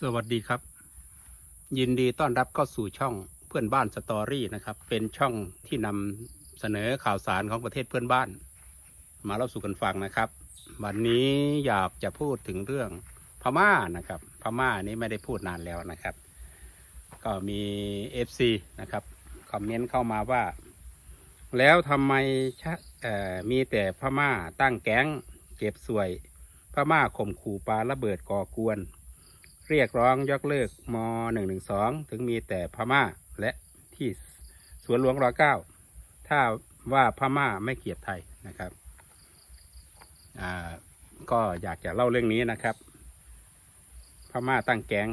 สวัสดีครับ ยินดีต้อนรับเข้าสู่ช่องเพื่อนบ้านสตอรี่นะครับ เป็นช่องที่นำเสนอข่าวสารของประเทศเพื่อนบ้าน มาเล่าสู่กันฟังนะครับ วันนี้อยากจะพูดถึงเรื่องพม่านะครับ พม่านี้ไม่ได้พูดนานแล้วนะครับ ก็มี FC นะครับคอมเมนต์เข้ามาว่า แล้วทำไมมีแต่พม่าตั้งแก๊งเก็บสวย พม่าข่มขู่ปลาระเบิดก่อกวน เรียกร้องยกเลิกม .112 ถึงมีแต่พม่าและที่สวนหลวงรเก้าถ้าว่าพม่าไม่เกลียดไทยนะครับอ่าก็อยากจะเล่าเรื่องนี้นะครับ พม่าตั้งแก๊ง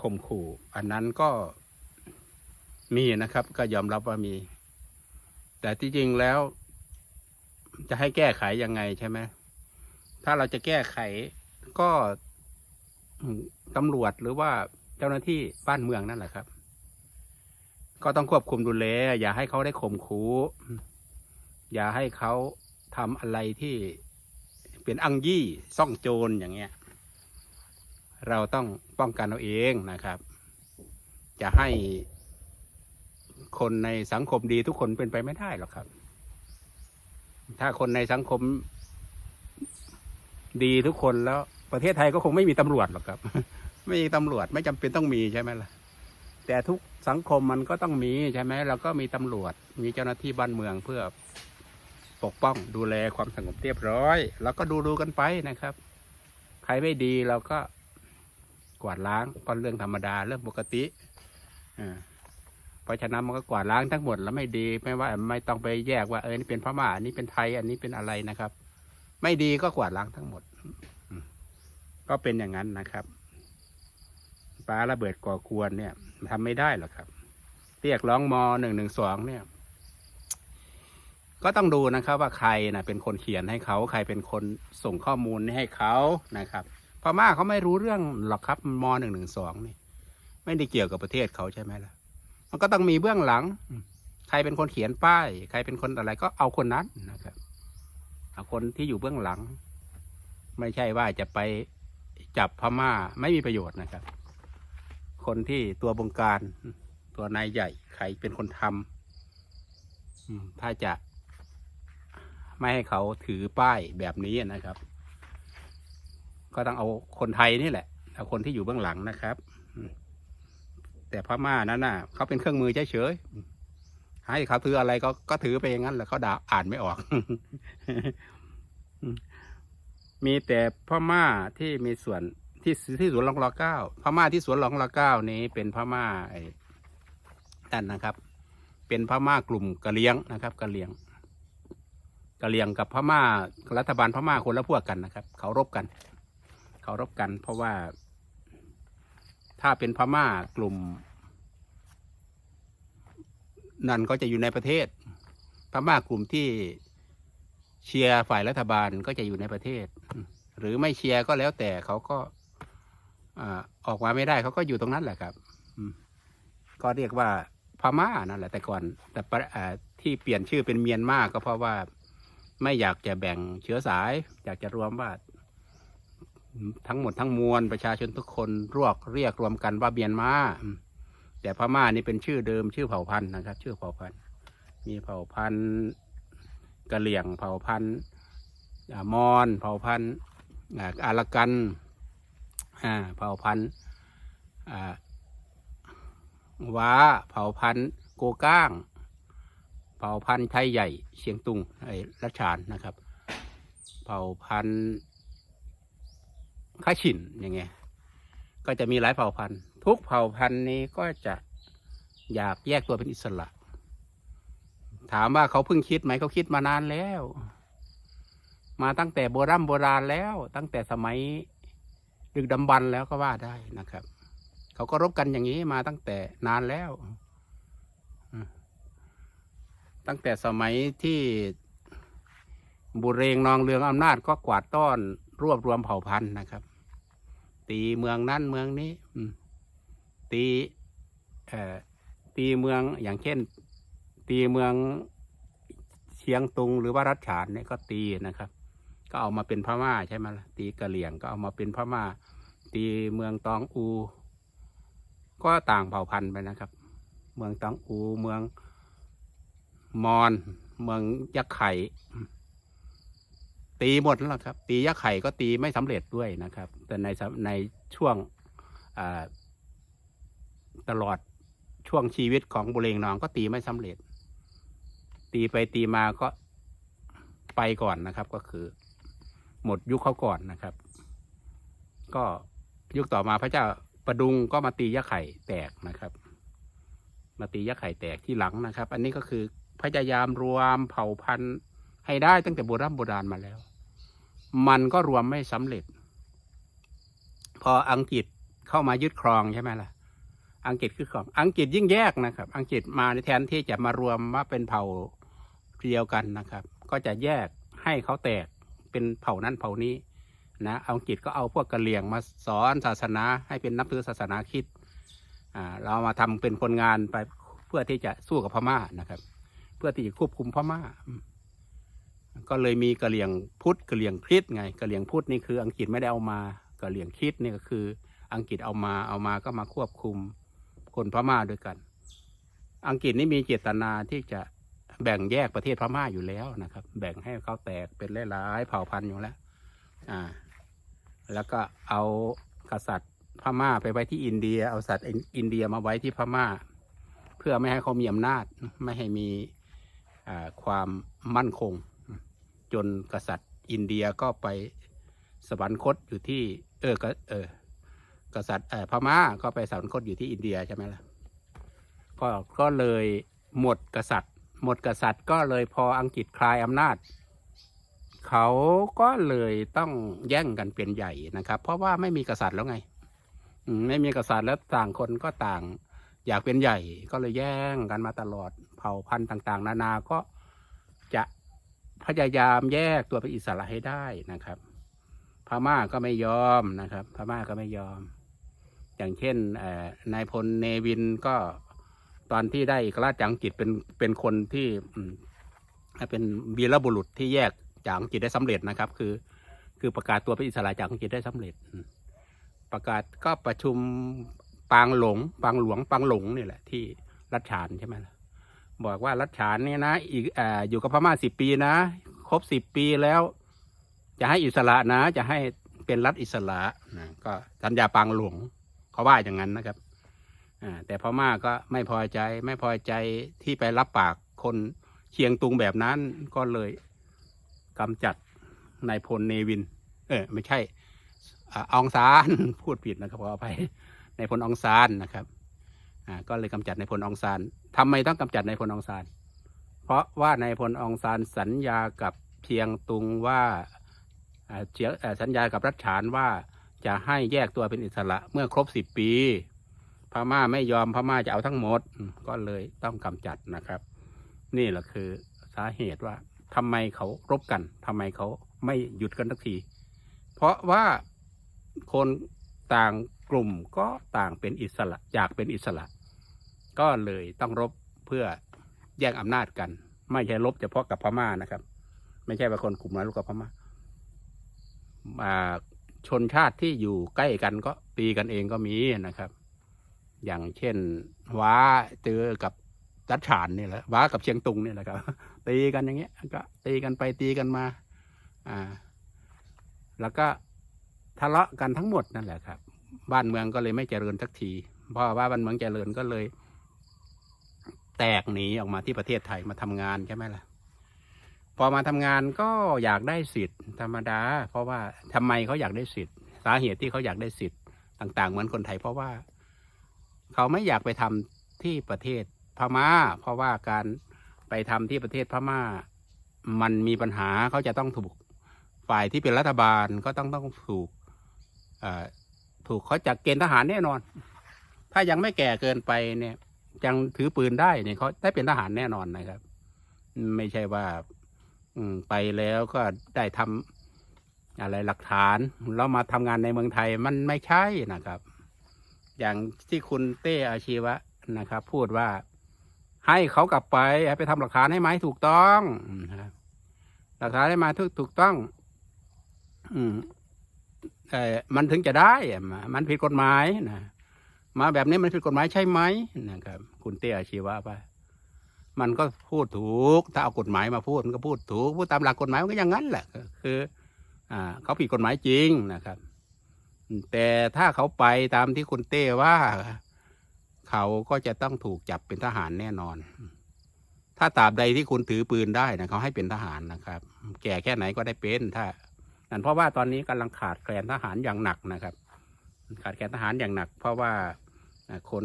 ข่มขู่ อันนั้นก็มีนะครับ ก็ยอมรับว่ามี แต่ที่จริงแล้ว จะให้แก้ไขยังไงใช่ไหมถ้าเราจะแก้ไขก็ ตำรวจหรือว่าเจ้าหน้าที่บ้านเมืองนั่นแหละครับ ก็ต้องควบคุมดูแลอย่าให้เขาได้ข่มขู่อย่าให้เขาทำอะไรที่เป็นอังยี่ซ่องโจรอย่างเงี้ย เราต้องป้องกันเอาเองนะครับ จะให้คนในสังคมดีทุกคนเป็นไปไม่ได้หรอกครับ ถ้าคนในสังคมดีทุกคนแล้ว ประเทศไทยก็คงไม่มีตำรวจหรอกครับ ไม่มีตำรวจไม่จำเป็นต้องมีใช่ไหมล่ะ แต่ทุกสังคมมันก็ต้องมีใช่ไหมเราก็มีตำรวจ มีเจ้าหน้าที่บ้านเมืองเพื่อปกป้องดูแลความสงบเรียบร้อย แล้วก็ดูดูกันไปนะครับ ใครไม่ดีเราก็กวาดล้างก็เรื่องธรรมดาเรื่องปกติอ่าเพราะฉะนั้นมันก็กวาดล้างทั้งหมดแล้วไม่ดี ไม่ว่าไม่ต้องไปแยกว่าเออนี่เป็นพม่าอันนี้เป็นไทย อันนี้เป็นอะไรนะครับ ไม่ดีก็กวาดล้างทั้งหมด ก็เป็นอย่างนั้นนะครับปลาระเบิดก่อกวนเนี่ยทำไม่ได้หรอกครับ เรียกร้องมหนึ่งหนึ่งสองเนี่ย ก็ต้องดูนะครับ ว่าใครนะเป็นคนเขียนให้เขาใครเป็นคนส่งข้อมูลให้เขานะครับพม่าเขาไม่รู้เรื่องหรอกครับมหนึ่งหนึ่งสองนี่ ไม่ได้เกี่ยวกับประเทศเขาใช่ไหมล่ะ มันก็ต้องมีเบื้องหลัง ใครเป็นคนเขียนป้าย ใครเป็นคนอะไรก็เอาคนนั้นนะครับเอาคนที่อยู่เบื้องหลัง ไม่ใช่ว่าจะไป จับพม่าไม่มีประโยชน์นะครับ คนที่ตัวบงการ ตัวนายใหญ่ใครเป็นคนทำถ้าจะ ไม่ให้เขาถือป้ายแบบนี้นะครับ ก็ต้องเอาคนไทยนี่แหละเอาคนที่อยู่เบื้องหลังนะครับ แต่พม่านั้นน่ะ เขาเป็นเครื่องมือเฉยๆให้เขาถืออะไรก็ก็ถือไปอย่างนั้นแหละเขาด่าอ่านไม่ออก มีแต่พม่าที่มีส่วนที่ที่สวนหลวงรอเก้าพม่าที่สวนหลวงรอเก้านี้เป็นพม่าไอ้นั่นนะครับ เป็นพม่ากลุ่มกะเหรียงนะครับกะเหรียงกะเหรียงกับพม่ารัฐบาลพม่าคนละพวกกันนะครับ เขารบกัน เขารบกัน เพราะว่า ถ้าเป็นพม่ากลุ่ม นั่นก็จะอยู่ในประเทศพม่ากลุ่มที่ เชียร์ฝ่ายรัฐบาลก็จะอยู่ในประเทศ หรือไม่เชียร์ก็แล้วแต่เขาก็ออกมาไม่ได้เขาก็อยู่ตรงนั้นแหละครับก็เรียกว่าพม่านั่นแหละแต่ก่อน แต่ที่เปลี่ยนชื่อเป็นเมียนมาก็เพราะว่าไม่อยากจะแบ่งเชื้อสาย อยากจะรวมว่าทั้งหมดทั้งมวลประชาชนทุกคนรวกเรียกรวมกันว่าเมียนมาแต่พม่านี่เป็นชื่อเดิมชื่อเผ่าพันธุ์นะครับ ชื่อเผ่าพันธุ์มีเผ่าพันธุ์ กะเหลี่ยงเผ่าพันธุ์มอญเผ่าพันธุ์อาอากันเผ่าพันธุ์ว้าเผ่าพันธุ์โกก้าง เผ่าพันธุ์ไทยใหญ่เชียงตุงไอ้รัชฉานนะครับ เผ่าพันธุ์ข้าฉินอย่างเงี้ยก็จะมีหลายเผ่าพันธุ์ ทุกเผ่าพันธุ์นี้ก็จะอยากแยกตัวเป็นอิสระ ถามว่าเขาเพิ่งคิดไหมเขาคิดมานานแล้ว มาตั้งแต่โบรำโบราณแล้ว ตั้งแต่สมัยดึกดำบรรพ์แล้วก็ว่าได้นะครับ เขาก็รบกันอย่างนี้มาตั้งแต่นานแล้ว ตั้งแต่สมัยที่บุเรงนองเรืองอำนาจก็กวาดต้อนรวบรวมเผ่าพันธุ์นะครับ ตีเมืองนั่นเมืองนี้ตีตีเมืองอย่างเช่น ตีเมืองเชียงตุงหรือว่ารัชฉานเนี่ยก็ตีนะครับ ก็เอามาเป็นพม่าใช่ไหมล่ะตีกะเหลี่ยงก็เอามาเป็นพม่า ตีเมืองตองอู ก็ต่างเผ่าพันธุ์ไปนะครับ เมืองตองอูเมืองมอญเมืองยักษ์ไข่ตีหมดแล้วครับ ตียักษ์ไข่ก็ตีไม่สำเร็จด้วยนะครับ แต่ในในช่วงตลอดช่วงชีวิตของบุเรงนองก็ตีไม่สำเร็จ ตีไปตีมาก็ไปก่อนนะครับ ก็คือ หมดยุคเขาก่อนนะครับ ก็ยุคต่อมาพระเจ้าประดุงก็มาตียักษ์ไข่แตกนะครับ มาตียักษ์ไข่แตกที่หลังนะครับ อันนี้ก็คือพยายามรวมเผ่าพันธุ์ให้ได้ตั้งแต่โบราณโบราณมาแล้ว มันก็รวมไม่สำเร็จ พออังกฤษเข้ามายึดครองใช่ไหมล่ะ อังกฤษคือของอังกฤษยิ่งแยกนะครับ อังกฤษมาในแทนที่จะมารวมว่าเป็นเผ่า เดียวกันนะครับ ก็จะแยกให้เขาแตกเป็นเผ่านั้นเผ่านี้นะอังกฤษก็เอาพวกกะเหรี่ยงมาสอนศาสนาให้เป็นนับถือศาสนาคริดเรามาทำเป็นคนงานไปเพื่อที่จะสู้กับพม่านะครับ เพื่อที่จะควบคุมพม่า ก็เลยมีกะเหรี่ยงพุทธกะเหรี่ยงคริสไงกะเหรี่ยงพุทธนี่คืออังกฤษไม่ได้เอามากะเหรี่ยงคริสนี่ก็คืออังกฤษเอามาเอามาก็มาควบคุมคนพม่าด้วยกัน อังกฤษนี่มีเจตนาที่จะ แบ่งแยกประเทศพม่าอยู่แล้วนะครับ แบ่งให้เขาแตกเป็นหลายๆเผ่าพันธุ์อยู่แล้ว อ่า แล้วก็เอากษัตริย์พม่าไปไว้ที่อินเดีย เอาสัตว์อินเดียมาไว้ที่พม่า เพื่อไม่ให้เขามีอำนาจ ไม่ให้มีอ่าความมั่นคง จนกษัตริย์อินเดียก็ไปสวรรคตอยู่ที่ เออก็เออกษัตริย์พม่าก็ไปสวรรคตอยู่ที่อินเดียใช่ไหมล่ะก็ก็เลยหมดกษัตริย์ หมดกษัตริย์ก็เลยพออังกฤษคลายอำนาจ เขาก็เลยต้องแย่งกันเป็นใหญ่นะครับ เพราะว่าไม่มีกษัตริย์แล้วไงไม่มีกษัตริย์แล้วต่างคนก็ต่าง อยากเป็นใหญ่ก็เลยแย่งกันมาตลอดเผ่าพันธุ์ต่าง ๆ นานาก็จะพยายามแยกตัวเป็นอิสระให้ได้นะครับ พม่าก็ไม่ยอมนะครับ พม่าก็ไม่ยอม อย่างเช่นนายพลเนวินก็ ตอนที่ได้เอกราชจากอังกฤษเป็นเป็นคนที่เป็นวีรบุรุษที่แยกจากอังกฤษได้สำเร็จนะครับ คือ คือประกาศตัวเป็นอิสระจากอังกฤษได้สำเร็จ ประกาศก็ประชุมปางหลง ปางหลวงปางหลงนี่แหละ ที่รัชฉานใช่ไหมล่ะบอกว่ารัชฉานนี่นะอีกออยู่กับพม่าสิบปีนะ ครบสิบปีแล้ว จะให้อิสระนะ จะให้เป็นรัฐอิสระนะก็สัญญาปางหลวงเขาว่าอย่างนั้นนะครับ แต่พม่าก็ไม่พอใจไม่พอใจที่ไปรับปากคนเชียงตุงแบบนั้นก็เลยกำจัดนายพลเนวิน เออไม่ใช่อองซานพูดผิดนะครับขออภัยนายพลอองซานนะครับอ่าก็เลยกำจัดนายพลอองซานทำไมต้องกำจัดนายพลอองซาน เพราะว่านายพลอองซานสัญญากับเชียงตุงว่าเชียงอ่าสัญญากับรัฐฉานว่าจะให้แยกตัวเป็นอิสระเมื่อครบสิบปี พม่าไม่ยอมพม่าจะเอาทั้งหมด ก็เลยต้องกำจัดนะครับ นี่แหละคือสาเหตุว่าทำไมเขารบกันทำไมเขาไม่หยุดกันสักที เพราะว่าคนต่างกลุ่มก็ต่างเป็นอิสระอยากเป็นอิสระ ก็เลยต้องรบเพื่อแย่งอำนาจกัน ไม่ใช่รบเฉพาะกับพม่านะครับ ไม่ใช่ว่าคนกลุ่มนั้นรบกับพม่าชนชาติที่อยู่ใกล้กันก็ตีกันเองก็มีนะครับ อย่างเช่น ว้าเจอกับรัชฉานนี่แหละว้ากับเชียงตุงนี่แหละครับ ตีกันอย่างเงี้ย ก็ตีกันไปตีกันมา อ่า แล้วก็ทะเลาะกันทั้งหมดนั่นแหละครับ บ้านเมืองก็เลยไม่เจริญสักที เพราะว่าบ้านเมืองเจริญก็เลย แตกหนีออกมาที่ประเทศไทยมาทำงานใช่ไหมล่ะ พอมาทำงานก็อยากได้สิทธิ์ธรรมดา เพราะว่าทำไมเขาอยากได้สิทธิ์ สาเหตุที่เขาอยากได้สิทธิ์ต่าง ๆ เหมือนคนไทยเพราะว่า เขาไม่อยากไปทำที่ประเทศพม่า เพราะว่าการไปทำที่ประเทศพม่า มันมีปัญหาเขาจะต้องถูกฝ่ายที่เป็นรัฐบาลก็ต้องต้องถูกถูกเขาจัดเกณฑ์ทหารแน่นอน ถ้ายังไม่แก่เกินไปเนี่ยยังถือปืนได้เนี่ยเขาได้เป็นทหารแน่นอนนะครับ ไม่ใช่ว่าไปแล้วก็ได้ทำอะไรหลักฐานแล้วมาทำงานในเมืองไทยมันไม่ใช่นะครับ อย่างที่คุณเต้อาชีวะนะครับ พูดว่าให้เขากลับไปไปทำหลักฐานให้ไหมถูกต้องหลักฐานให้มาถูกถูกต้อง อืมเออมันถึงจะได้มันผิดกฎหมายนะมาแบบนี้มันผิดกฎหมายใช่ไหมนะครับ คุณเต้อาชีวะไปมันก็พูดถูก ถ้าเอากฎหมายมาพูดมันก็พูดถูกพูดตามหลักกฎหมายมันก็อย่างนั้นแหละคือ อ่า เขาผิดกฎหมายจริงนะครับ แต่ถ้าเขาไปตามที่คุณเต้ว่า เขาก็จะต้องถูกจับเป็นทหารแน่นอน ถ้าตราบใดที่คุณถือปืนได้นะเขาให้เป็นทหารนะครับ แก่แค่ไหนก็ได้เป็นถ้านั่นเพราะว่าตอนนี้กำลังขาดแคลนทหารอย่างหนักนะครับ ขาดแคลนทหารอย่างหนัก เพราะว่าคน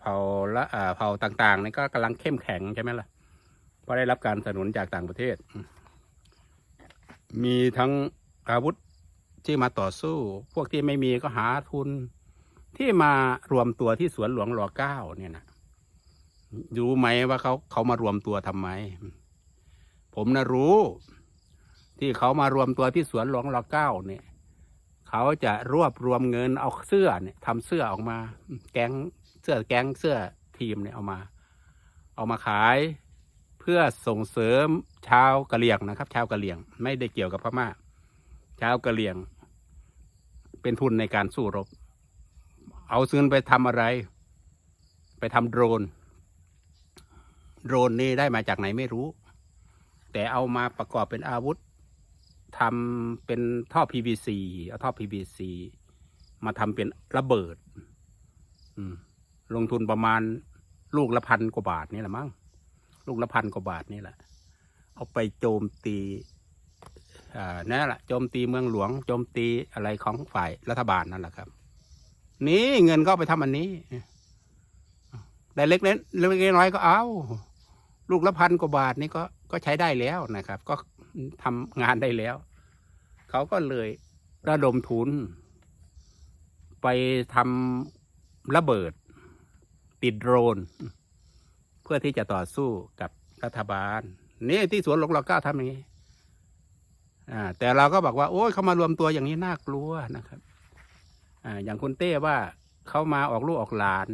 เผ่าละเผ่าต่างๆนี่ก็กำลังเข้มแข็งใช่ไหมล่ะเพราะได้รับการสนับสนุนจากต่างประเทศ มีทั้งอาวุธ ที่มาต่อสู้ พวกที่ไม่มีก็หาทุน ที่มารวมตัวที่สวนหลวงรอเก้าเนี่ยนะรู้ไหมว่าเขาเขามารวมตัวทำไม ผมนะรู้ ที่เขามารวมตัวที่สวนหลวงรอเก้าเนี่ย เขาจะรวบรวมเงินเอาเสื้อเนี่ยทำเสื้อออกมา แก๊งเสื้อแก๊งเสื้อทีมเนี่ยเอามา เอามาขายเพื่อส่งเสริมชาวกะเหรี่ยงนะครับ ชาวกะเหรี่ยง ไม่ได้เกี่ยวกับพม่าชาวกะเหรี่ยง เป็นทุนในการสู้รบ เอาเงินไปทำอะไร ไปทำโดรน โดรนนี่ได้มาจากไหนไม่รู้ แต่เอามาประกอบเป็นอาวุธทำเป็นท่อ PVC เอาท่อ PVC มาทำเป็นระเบิดลงทุนประมาณลูกละพันกว่าบาทนี่แหละมั้ง ลูกละพันกว่าบาทนี่แหละ เอาไปโจมตี นั่นแหละโจมตีเมืองหลวงโจมตีอะไรของฝ่ายรัฐบาลนั่นแหละครับ นี่เงินก็ไปทำอันนี้ได้เล็กเล็กเล็กน้อยก็เอา ลูกละพันกว่าบาทนี่ก็ก็ใช้ได้แล้วนะครับ ก็ทำงานได้แล้ว เขาก็เลยระดมทุน ไปทำระเบิด ติดโดรน เพื่อที่จะต่อสู้กับรัฐบาล นี่ที่สวนหลวงรอเก้าทำอย่างนี้ อ่าแต่เราก็บอกว่า โอ้ยเขามารวมตัวอย่างนี้น่ากลัวนะครับ อ่า อย่างคุณเต้ว่าเขามาออกลูกออกหลาน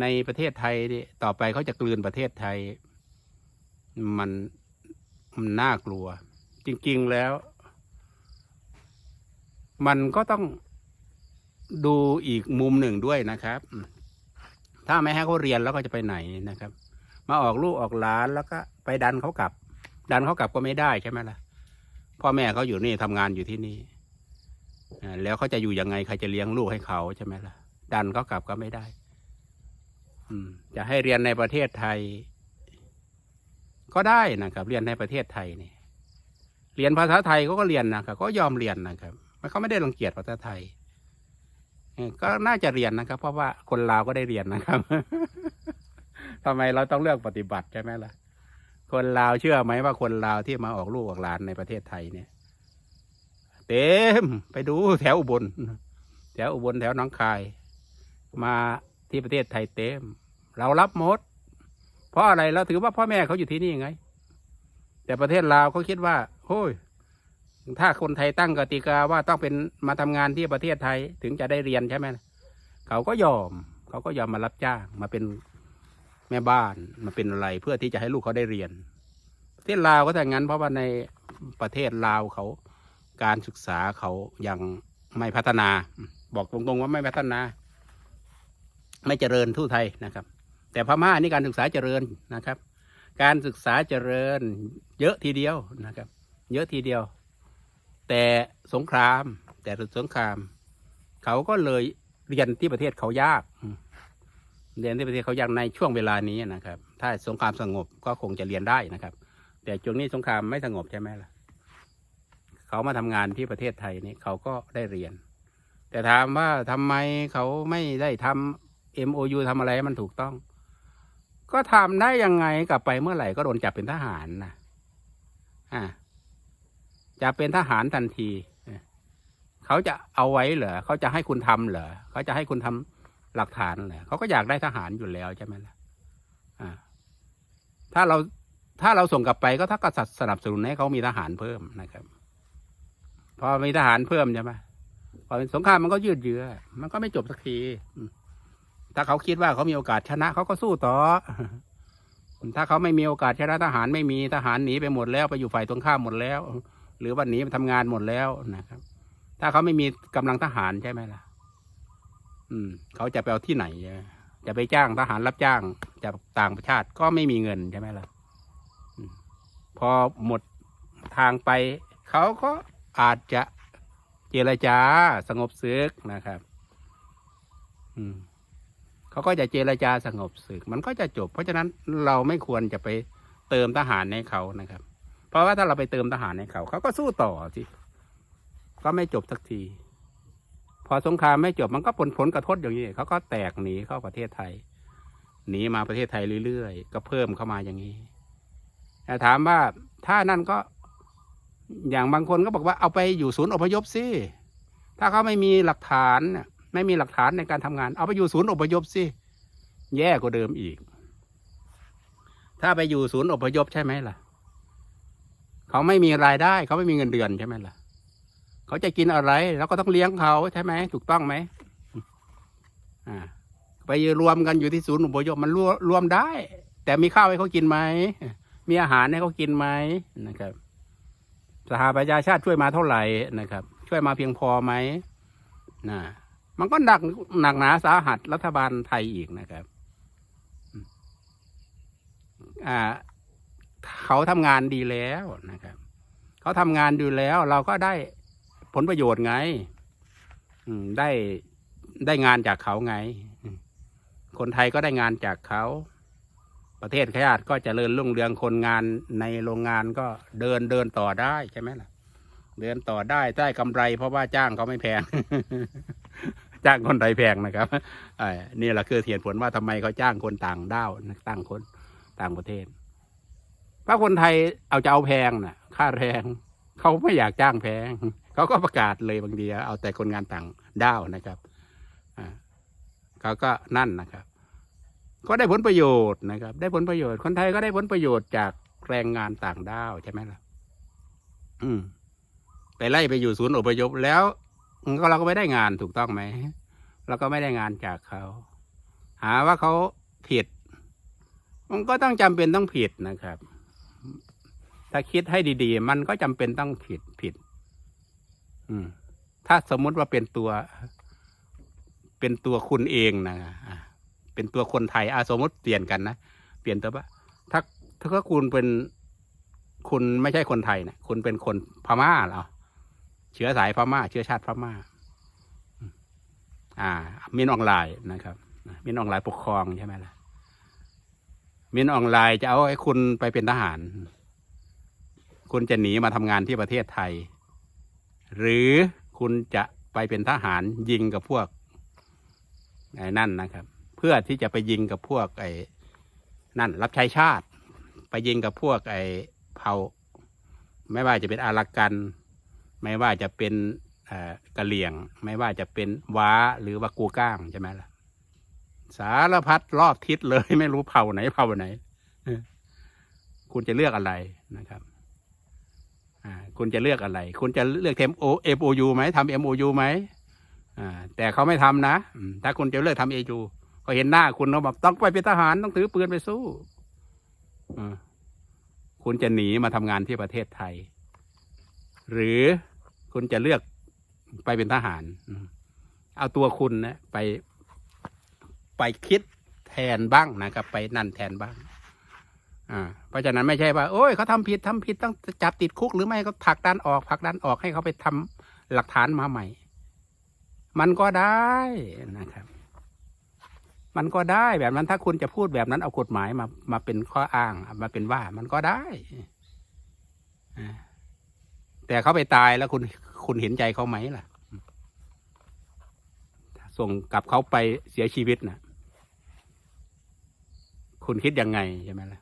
ในประเทศไทยต่อไปเขาจะกลืนประเทศไทย มันมันน่ากลัว จริง ๆแล้ว มันก็ต้องดูอีกมุมหนึ่งด้วยนะครับ ถ้าไม่ให้เขาเรียนแล้วก็จะไปไหนนะครับ มาออกลูกออกหลานแล้วก็ไปดันเขากลับ ดันเขากลับก็ไม่ได้ใช่ไหมล่ะ พ่อแม่เขาอยู่นี่ทำงานอยู่ที่นี่แล้วเขาจะอยู่ยังไงใครจะเลี้ยงลูกให้เขาใช่ไหมล่ะ ดันเขากลับก็ไม่ได้ อืม จะให้เรียนในประเทศไทย ก็ได้นะครับ เรียนในประเทศไทยนี่เรียนภาษาไทยเขาก็เรียนนะครับก็ยอมเรียนนะครับเขาไม่ได้รังเกียจภาษาไทยก็น่าจะเรียนนะครับ เพราะว่าคนลาวก็ได้เรียนนะครับทำไมเราต้องเลือกปฏิบัติใช่ไหมล่ะ คนลาวเชื่อไหมว่าคนลาวที่มาออกลูกออกหลานในประเทศไทยเนี่ย เต็มไปดูแถวอุบลแถวอุบลแถวน้องคาย มาที่ประเทศไทยเต็ม เรารับหมด เพราะอะไรเราถือว่าพ่อแม่เขาอยู่ที่นี่ไง แต่ประเทศลาวเขาคิดว่าโอ้ยถ้าคนไทยตั้งกติกาว่าต้องเป็นมาทำงานที่ประเทศไทยถึงจะได้เรียนใช่ไหมเขาก็ยอม เขาก็ยอมมารับจ้างมาเป็น แม่บ้านมาเป็นอะไรเพื่อที่จะให้ลูกเขาได้เรียนประเทศลาวก็แต่งั้น เพราะว่าในประเทศลาวเขาการศึกษาเขายังไม่พัฒนา บอกตรงๆว่าไม่พัฒนา ไม่เจริญทุ่ไทยนะครับ แต่พม่านี่การศึกษาเจริญนะครับ การศึกษาเจริญ เยอะทีเดียวนะครับ เยอะทีเดียว แต่สงคราม แต่สงคราม เขาก็เลยเรียนที่ประเทศเขายาก เรียนที่ประเทศเขายากในช่วงเวลานี้นะครับ ถ้าสงครามสงบก็คงจะเรียนได้นะครับ แต่ช่วงนี้สงครามไม่สงบใช่ไหมล่ะ เขามาทำงานที่ประเทศไทยนี่เขาก็ได้เรียน แต่ถามว่าทำไมเขาไม่ได้ทำ MOU ทำอะไรให้มันถูกต้อง ก็ทำได้ยังไงกลับไปเมื่อไหร่ก็โดนจับเป็นทหารนะอ่าจะเป็นทหารทันที เขาจะเอาไว้เหรอเขาจะให้คุณทำเหรอเขาจะให้คุณทำ หลักฐานเหรเขาก็อยากได้ทหารอยู่แล้วใช่ไหมล่ะอ่า ถ้าเราถ้าเราส่งกลับไปก็ถ้ากับสนับสนุนให้เขามีทหารเพิ่มนะครับพอมีทหารเพิ่มใช่ไหมพอเป็นสงครามมันก็ยืดเยื้อมันก็ไม่จบสักทีถ้าเขาคิดว่าเขามีโอกาสชนะเขาก็สู้ต่อถ้าเขาไม่มีโอกาสชนะทหารไม่มีทหารหนีไปหมดแล้วไปอยู่ฝ่ายตรงข้ามหมดแล้ว หรือวันนี้ทำงานหมดแล้วนะครับ ถ้าเขาไม่มีกำลังทหารใช่ไหมล่ะ อืม เขาจะไปเอาที่ไหนจะไปจ้างทหารรับจ้างจากต่างประเทศก็ไม่มีเงินใช่ไหมล่ะพอหมดทางไป เขาก็อาจจะเจรจาสงบศึกนะครับ อืมเขาก็จะเจรจาสงบศึก มันก็จะจบ เพราะฉะนั้นเราไม่ควรจะไปเติมทหารในเขานะครับ เพราะว่าถ้าเราไปเติมทหารในเขา เขาก็สู้ต่อสิก็ไม่จบสักที พอสงครามไม่จบมันก็ผลผลกระทบอย่างนี้เขาก็แตกหนีเข้าประเทศไทยหนีมาประเทศไทยเรื่อยๆก็เพิ่มเข้ามาอย่างนี้แต่ถามว่าถ้านั่นก็อย่างบางคนก็บอกว่าเอาไปอยู่ศูนย์อพยพสิถ้าเขาไม่มีหลักฐานไม่มีหลักฐานในการทำงาน เอาไปอยู่ศูนย์อพยพสิแย่กว่าเดิมอีก ถ้าไปอยู่ศูนย์อพยพใช่ไหมล่ะ เขาไม่มีรายได้ เขาไม่มีเงินเดือนใช่ไหมล่ะ เขาจะกินอะไรเราก็ต้องเลี้ยงเขาใช่ไหมถูกต้องไหมอ่า ไปรวมกันอยู่ที่ศูนย์อพยพมันรวมรวมได้ แต่มีข้าวให้เขากินไหมมีอาหารให้เขากินไหมนะครับ สหประชาชาติช่วยมาเท่าไหร่นะครับ ช่วยมาเพียงพอไหมนะมันก็หนักหนักหนาสาหัสรัฐบาลไทยอีกนะครับอ่าเขาทำงานดีแล้วนะครับ เขาทำงานดีแล้วเราก็ได้ ผลประโยชน์ไงได้ได้งานจากเขาไง คนไทยก็ได้งานจากเขา ประเทศชาติก็จเจริญรุ่งเรืองคนงานในโรงงานก็เดินเดินต่อได้ใช่ไหมล่ะ เดินต่อได้ได้กำไร เพราะว่าจ้างเขาไม่แพง จ้างคนไทยแพงนะครับไอ้นี่แหละคือเหตุผลว่าทำไมเขาจ้างคนต่างด้าวตั้งคนต่างประเทศ เพราะคนไทยเอาจะเอาแพงน่ะ ค่าแรงเขาไม่อยากจ้างแพง เขาก็ประกาศเลยบางทีเอาแต่คนงานต่างด้าวนะครับเขาก็นั่นนะครับ ก็ได้ผลประโยชน์นะครับ ได้ผลประโยชน์คนไทยก็ได้ผลประโยชน์จากแรงงานต่างด้าวใช่ไหมล่ะ อืม ไปไล่ไปอยู่ศูนย์อพยพแล้วก็เราก็ไม่ได้งานถูกต้องไหมเราก็ไม่ได้งานจากเขา หาว่าเขาผิด มันก็ต้องจำเป็นต้องผิดนะครับ ถ้าคิดให้ดี ๆ มันก็จำเป็นต้องผิดผิด อืม ถ้าสมมุติว่าเป็นตัว เป็นตัวคุณเองนะเป็นตัวคนไทยอาสมมติเปลี่ยนกันนะเปลี่ยนตัวว่าถ้าถ้าคุณเป็นคุณไม่ใช่คนไทยนะคุณเป็นคนพม่าเหรอเชื้อสายพม่า เชื้อชาติพม่า อ่ามินออนไลน์นะครับมินออนไลน์ปกครองใช่ไหมล่ะมินออนไลน์จะเอาให้คุณไปเป็นทหาร คุณจะหนีมาทำงานที่ประเทศไทย หรือคุณจะไปเป็นทหารยิงกับพวกไอ้นั่นนะครับ เพื่อที่จะไปยิงกับพวกไอ้นั่น รับใช้ชาติ ไปยิงกับพวกไอ้เผ่า ไม่ว่าจะเป็นอารักกัน ไม่ว่าจะเป็นกะเหลี่ยง ไม่ว่าจะเป็นว้าหรือว่ากูก้างใช่ไหมล่ะสารพัดรอบทิศเลยไม่รู้เผ่าไหนเผ่าไหน คุณจะเลือกอะไรนะครับ คุณจะเลือกอะไร คุณจะเลือกเทมโอเอโอยูไหมทำเอ็มโอยูไหมอ่าแต่เขาไม่ทำนะ ถ้าคุณจะเลือกทำเอยูก็เห็นหน้าคุณเขาแบบต้องไปเป็นทหารต้องถือปืนไปสู้อ่าคุณจะหนีมาทำงานที่ประเทศไทย หรือคุณจะเลือกไปเป็นทหาร เอาตัวคุณนะไปไปคิดแทนบ้างนะครับ ไปนั่นแทนบ้าง อ่าเพราะฉะนั้นไม่ใช่ว่าโอ้ยเขาทำผิดทำผิดต้องจับติดคุกหรือไม่ก็ผลักดันออกผลักดันออกให้เขาไปทำหลักฐานมาใหม่ มันก็ได้นะครับ มันก็ได้แบบนั้นถ้าคุณจะพูดแบบนั้นเอากฎหมายมามาเป็นข้ออ้างมาเป็นว่ามันก็ได้แต่เขาไปตายแล้วคุณคุณเห็นใจเขาไหมล่ะ ส่งกลับเขาไปเสียชีวิตนะคุณคิดยังไงใช่ไหมล่ะ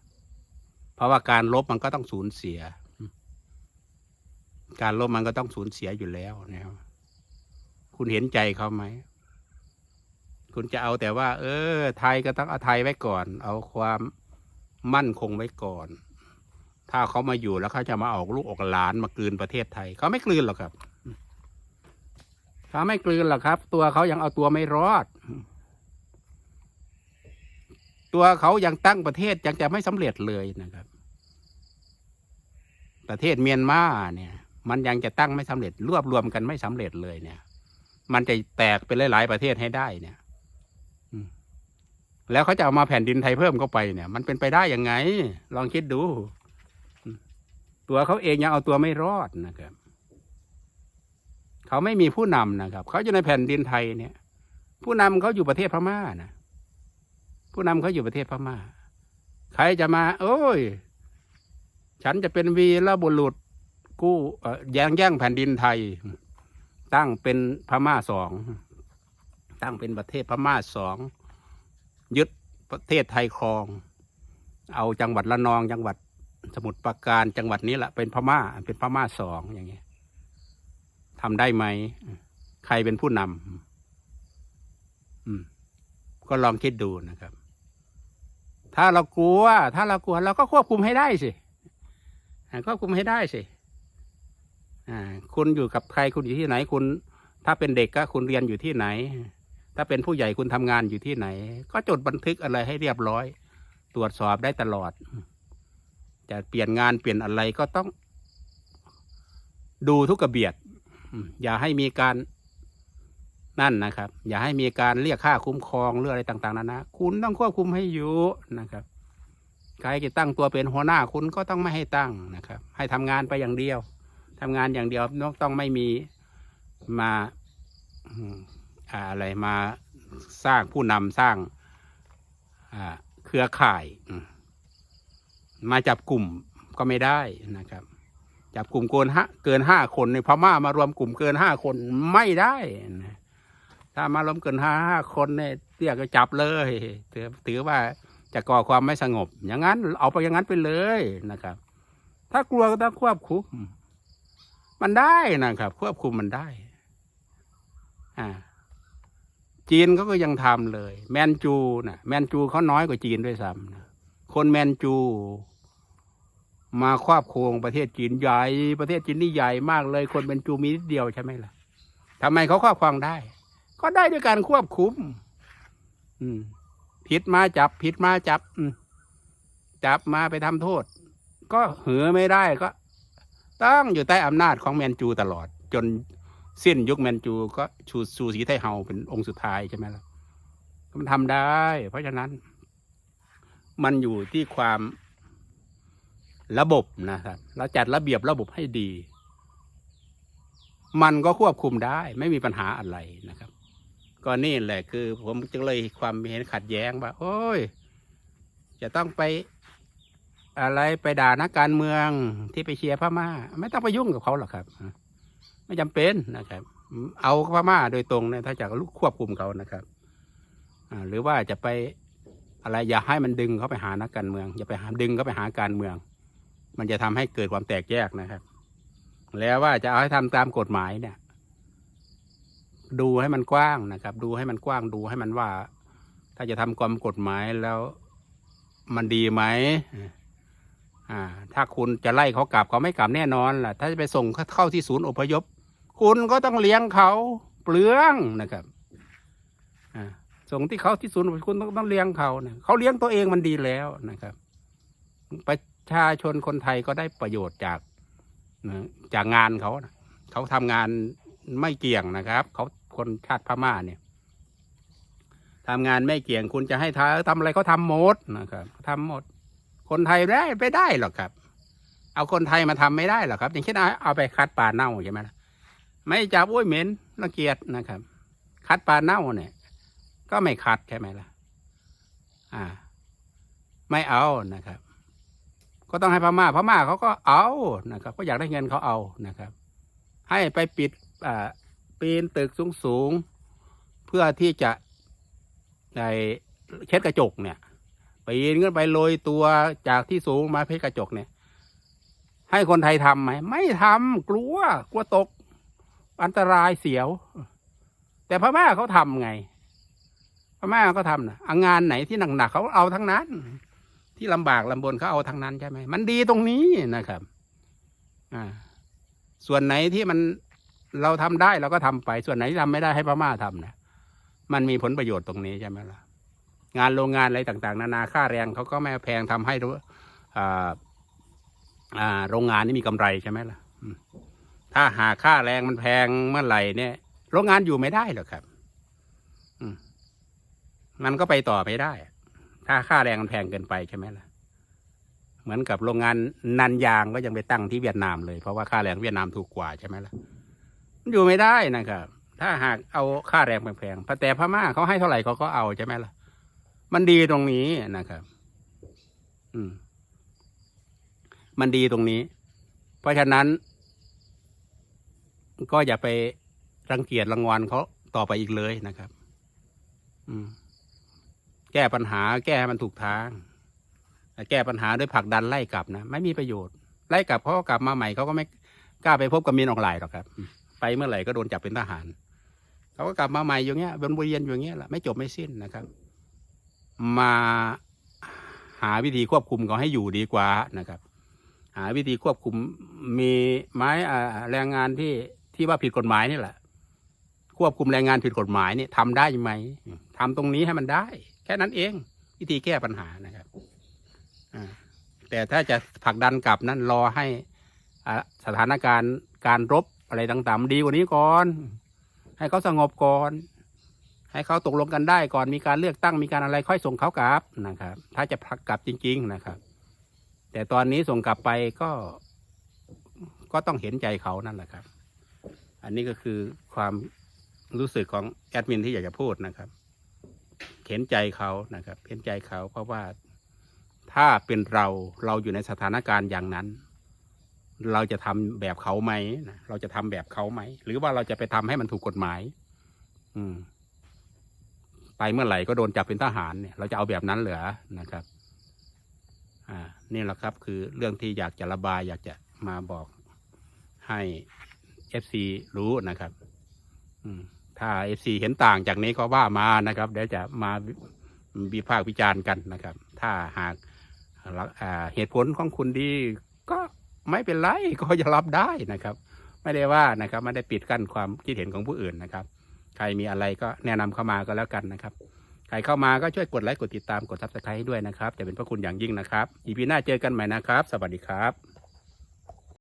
เพราะว่าการลบมันก็ต้องสูญเสีย การลบมันก็ต้องสูญเสียอยู่แล้วนะครับคุณเห็นใจเขาไหม คุณจะเอาแต่ว่า เออ ไทยก็ต้องเอาไทยไว้ก่อน เอาความมั่นคงไว้ก่อน ถ้าเขามาอยู่แล้วเขาจะมาออกลูกออกหลานมากลืนประเทศไทย เขาไม่กลืนหรอกครับเขาไม่กลืนหรอกครับ ตัวเขายังเอาตัวไม่รอด ตัวเขายังตั้งประเทศยังจะไม่สำเร็จเลยนะครับ ประเทศเมียนมาเนี่ย มันยังจะตั้งไม่สำเร็จ รวบรวมกันไม่สำเร็จเลยเนี่ย มันจะแตกเป็นหลาย ๆ ประเทศให้ได้เนี่ยแล้วเขาจะเอามาแผ่นดินไทยเพิ่มเข้าไปเนี่ย มันเป็นไปได้ยังไง ลองคิดดู ตัวเขาเองยังเอาตัวไม่รอดนะครับเขาไม่มีผู้นำนะครับ เขาอยู่ในแผ่นดินไทยเนี่ย ผู้นำเขาอยู่ประเทศพม่านะ ผู้นำเขาอยู่ประเทศพม่า ใครจะมา โอ้ย ฉันจะเป็นวีรบุรุษ กู้แย่งแย่งแผ่นดินไทย ตั้งเป็นพม่าสอง ตั้งเป็นประเทศพม่าสอง ยึดประเทศไทยครอง เอาจังหวัดละนอง จังหวัดสมุทรปราการจังหวัดนี้แหละเป็นพม่า เป็นพม่าสองอย่างเงี้ยทำได้ไหม ใครเป็นผู้นำอืมก็ลองคิดดูนะครับ ถ้าเรากลัว ถ้าเรากลัวเราก็ควบคุมให้ได้สิควบคุมให้ได้สิอ่าคุณอยู่กับใครคุณอยู่ที่ไหนคุณ ถ้าเป็นเด็กก็คุณเรียนอยู่ที่ไหน ถ้าเป็นผู้ใหญ่คุณทำงานอยู่ที่ไหน ก็จดบันทึกอะไรให้เรียบร้อย ตรวจสอบได้ตลอด จะเปลี่ยนงานเปลี่ยนอะไรก็ต้อง ดูทุกกระเบียดอย่าให้มีการ นั่นนะครับ อย่าให้มีการเรียกค่าคุ้มครองเรื่องอะไรต่าง ๆนานาคุณต้องควบคุมให้อยู่นะครับใครจะตั้งตัวเป็นหัวหน้าคุณก็ต้องไม่ให้ตั้งนะครับ ให้ทำงานไปอย่างเดียวทำงานอย่างเดียวนอกต้องไม่มีมาอะไรมาสร้างผู้นำสร้างเครือข่ายมมาจับกลุ่มก็ไม่ได้นะครับ จับกลุ่มเกินห้าเกินห้าคนในพม่ามารวมกลุ่มเกินห้าคนไม่ได้นะ ถ้ามารวมเกินห้าห้าคนเนี่ยเรียกก็จับเลยถือถือว่าจะก่อความไม่สงบ อย่างนั้นเอาไปอย่างนั้นไปเลยนะครับ ถ้ากลัวก็ต้องควบคุม มันได้นะครับ ควบคุมมันได้ อ่า จีนเขาก็ยังทำเลย แมนจูนะแมนจูเขาน้อยกว่าจีนด้วยซ้ำนะคนแมนจู มาครอบครองประเทศจีนใหญ่ประเทศจีนนี่ใหญ่มากเลย คนแมนจูมีนิดเดียวใช่ไหมล่ะทำไมเขาครอบครองได้ ก็ได้ด้วยการควบคุม อืม ผิดมาจับ ผิดมาจับ อืม จับมาไปทำโทษ ก็เหือไม่ได้ก็ ต้องอยู่ใต้อำนาจของแมนจูตลอด จนสิ้นยุคแมนจูก็ชูซูสีไทเฮาเป็นองค์สุดท้ายใช่ไหมล่ะมันทำได้ เพราะฉะนั้น มันอยู่ที่ความระบบนะครับเราจัดระเบียบระบบให้ดี มันก็ควบคุมได้ ไม่มีปัญหาอะไรนะครับ ก็นี่แหละคือผมจึงเลยความเห็นขัดแย้งว่า โอ้ย จะต้องไปอะไรไปด่านักการเมืองที่ไปเชียร์พม่า ไม่ต้องไปยุ่งกับเขาหรอกครับ ไม่จำเป็นนะครับ เอาพม่าโดยตรงเนี่ยถ้าจะควบคุมเขานะครับหรือว่าจะไปอะไรอย่าให้มันดึงเขาไปหานักการเมือง อย่าไปหาดึงเขาไปหาการเมือง มันจะทำให้เกิดความแตกแยกนะครับ แล้วว่าจะเอาให้ทำตามกฎหมายเนี่ย ดูให้มันกว้างนะครับ ดูให้มันกว้างดูให้มันว่า ถ้าจะทำความกฎหมายแล้วมันดีไหมอ่า ถ้าคุณจะไล่เขากลับเขาไม่กลับแน่นอนล่ะ ถ้าจะไปส่งเข้าที่ศูนย์อพยพ คุณก็ต้องเลี้ยงเขาเปลืองนะครับอ่าส่งที่เขาที่ศูนย์คุณต้องต้องเลี้ยงเขาเนะเขาเลี้ยงตัวเองมันดีแล้วนะครับ ประชาชนคนไทยก็ได้ประโยชน์จากนะจากงานเขานะเขาทำงานไม่เกี่ยงนะครับ เขา คนชาติพม่าเนี่ยทำงานไม่เกี่ยงคุณจะให้ทำทำอะไรเขาทำหมดนะครับทำหมด คนไทยได้ไปได้หรอกครับ เอาคนไทยมาทำไม่ได้หรอกครับ อย่างเช่นเอาไปคัดปลาเน่าใช่ไหมล่ะไม่จับโอ้ยเหม็นรังเกียจนะครับ คัดปลาเน่าเนี่ย ก็ไม่คัดใช่ไหมล่ะ อ่า ไม่เอานะครับ ก็ต้องให้พม่าพม่าเขาก็เอานะครับ ก็อยากได้เงินเขาเอานะครับ ให้ไปปิดอ่า ปีนตึกสูงสูงๆเพื่อที่จะในเช็ดกระจกเนี่ยปีนขึ้นไปโรยตัวจากที่สูงมาเพชรกระจกเนี่ย ให้คนไทยทำไหมไม่ทำกลัวกลัวตก อันตรายเสียว แต่พม่าเขาทำไง พม่าก็ทำนะงานไหนที่หนักๆเขาเอาทั้งนั้น ที่ลำบากลำบนเขาเอาทั้งนั้นใช่ไหมมันดีตรงนี้นะครับ อ่า ส่วนไหนที่มัน เราทำได้เราก็ทำไปส่วนไหนที่ทำไม่ได้ให้พม่าทำนะมันมีผลประโยชน์ตรงนี้ใช่ไหมล่ะ งานโรงงานอะไรต่าง ๆ นานาค่าแรงเขาก็ไม่แพงทำให้โรงงานนี่มีกำไรใช่ไหมล่ะถ้าหาค่าแรงมันแพงเมื่อไหร่เนี่ย โรงงานอยู่ไม่ได้หรอกครับมันก็ไปต่อไม่ได้ ถ้าค่าแรงมันแพงเกินไปใช่ไหมล่ะ เหมือนกับโรงงานนันยางก็ยังไปตั้งที่เวียดนามเลย เพราะว่าค่าแรงเวียดนามถูกกว่าใช่ไหมล่ะ อยู่ไม่ได้นะครับ ถ้าหากเอาค่าแรงแพงๆแต่พม่าเขาให้เท่าไหร่เขาก็เอาใช่ไหมล่ะ มันดีตรงนี้นะครับ อืม มันดีตรงนี้ เพราะฉะนั้น ก็อย่าไปรังเกียจรางวัลเขาต่อไปอีกเลยนะครับ อืม แก้ปัญหา แก้ให้มันถูกทางแก้ปัญหาด้วยผลักดันไล่กลับนะ ไม่มีประโยชน์ ไล่กลับเขาก็กลับมาใหม่เขาก็ไม่กล้าไปพบกับมีนออกไลน์หรอกครับ ไปเมื่อไหร่ก็โดนจับเป็นทหารเขาก็กลับมาใหม่อย่างเงี้ยวนเวียนอย่างเงี้ยแหละไม่จบไม่สิ้นนะครับ มาหาวิธีควบคุมเขาให้อยู่ดีกว่านะครับ หาวิธีควบคุมมีไม้แรงงานที่ที่ว่าผิดกฎหมายนี่แหละ ควบคุมแรงงานผิดกฎหมายนี่ทำได้ไหมทำตรงนี้ให้มันได้ แค่นั้นเอง วิธีแก้ปัญหานะครับอ่าแต่ถ้าจะผลักดันกลับนั้นรอให้อาสถานการณ์การรบ อะไรต่างๆดีกว่านี้ก่อน ให้เขาสงบก่อน ให้เขาตกลงกันได้ก่อนมีการเลือกตั้งมีการอะไรค่อยส่งเขากลับนะครับ ถ้าจะผลักกลับจริง ๆนะครับ แต่ตอนนี้ส่งกลับไปก็ก็ต้องเห็นใจเขานั่นแหละครับ อันนี้ก็คือความรู้สึกของแอดมินที่อยากจะพูดนะครับ เห็นใจเขานะครับ เห็นใจเขาเพราะว่าถ้าเป็นเราเราอยู่ในสถานการณ์อย่างนั้น เราจะทำแบบเขาไหมนะเราจะทำแบบเขาไหม หรือว่าเราจะไปทำให้มันถูกกฎหมาย อืม ไปเมื่อไหร่ก็โดนจับเป็นทหารเนี่ยเราจะเอาแบบนั้นเหรอนะครับ อ่า นี่แหละครับ คือเรื่องที่อยากจะระบาย อยากจะมาบอกให้เอฟซีรู้นะครับ อืม ถ้าเอฟซีเห็นต่างจากนี้ก็ว่ามานะครับเดี๋ยวจะมาวิพากษ์วิจารณ์กันนะครับ ถ้าหากเหตุผลของคุณดีก็ ไม่เป็นไรก็จะรับได้นะครับ ไม่ได้ว่านะครับ ไม่ได้ปิดกั้นความคิดเห็นของผู้อื่นนะครับ ใครมีอะไรก็แนะนำเข้ามาก็แล้วกันนะครับ ใครเข้ามาก็ช่วยกดไลค์กดติดตามกดซับสไครต์ให้ด้วยนะครับ จะเป็นพระคุณอย่างยิ่งนะครับอีพีหน้าเจอกันใหม่นะครับ สวัสดีครับ